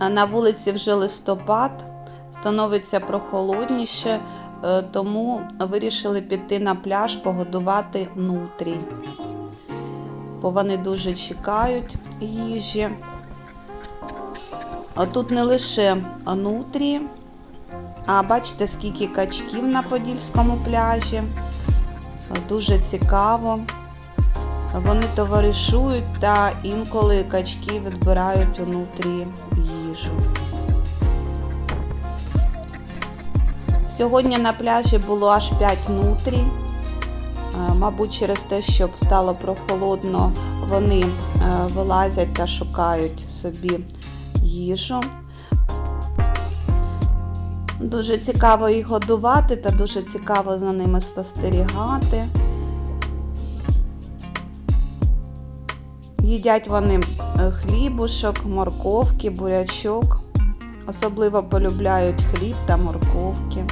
На вулиці вже листопад, становиться прохолодніше, е, тому вирішили піти на пляж погодувати нутрій. Бо вони дуже чекають їжі. Тут не лише нутрі, а бачите, скільки качків на Подільському пляжі. Дуже цікаво. Вони товаришують та інколи качки відбирають у нутрі їжу. Сьогодні на пляжі було аж 5 нутрій. Е, Мабуть, через те, що стало прохолодно, вони е, вилазять та шукають собі їжу. Дуже цікаво їх годувати та дуже цікаво за ними спостерігати. Їдять вони е, хлібушок, морковки, бурячок. Особливо полюбляють хліб та морковки.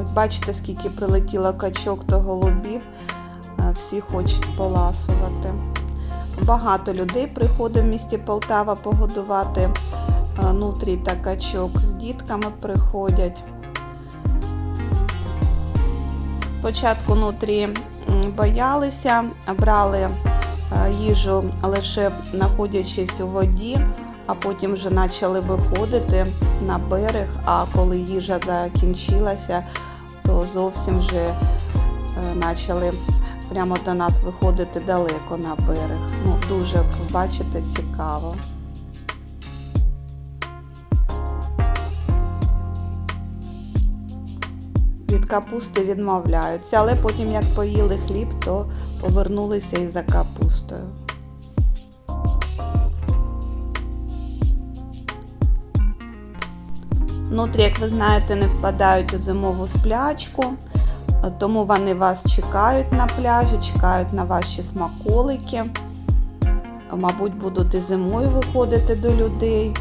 Ось бачите, скільки прилетіло качок та голубів. Е, Всі хочуть поласувати. Багато людей приходить в місті Полтава погодувати е, нутрій та качок. З дітками приходять. Спочатку нутрі боялися, брали е, їжу лише знаходячись у воді, а потім вже почали виходити на берег. А коли їжа закінчилася, то зовсім вже е, почали прямо до нас виходити далеко на берег. Ну, дуже, бачите, цікаво. Від капусти відмовляються, але потім, як поїли хліб, то повернулися і за капустою. Нутрі, як ви знаєте, не впадають у зимову сплячку, тому вони вас чекають на пляжі, чекають на ваші смаколики. Мабуть, будуть і зимою виходити до людей.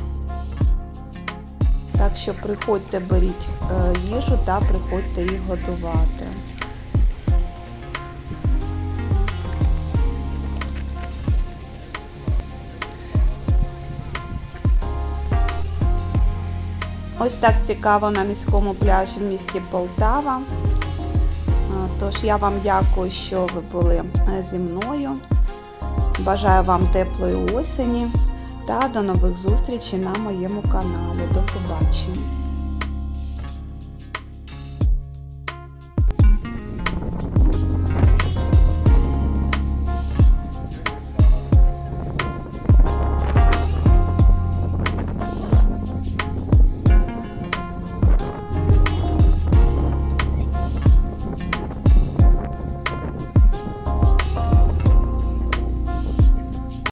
Так що приходьте, беріть е, їжу та приходьте їх годувати. Ось так цікаво на міському пляжі в місті Полтава. Е, Тож я вам дякую, що ви були е, зі мною. Бажаю вам теплої осені та до нових зустрічей на моєму каналі. До побачення!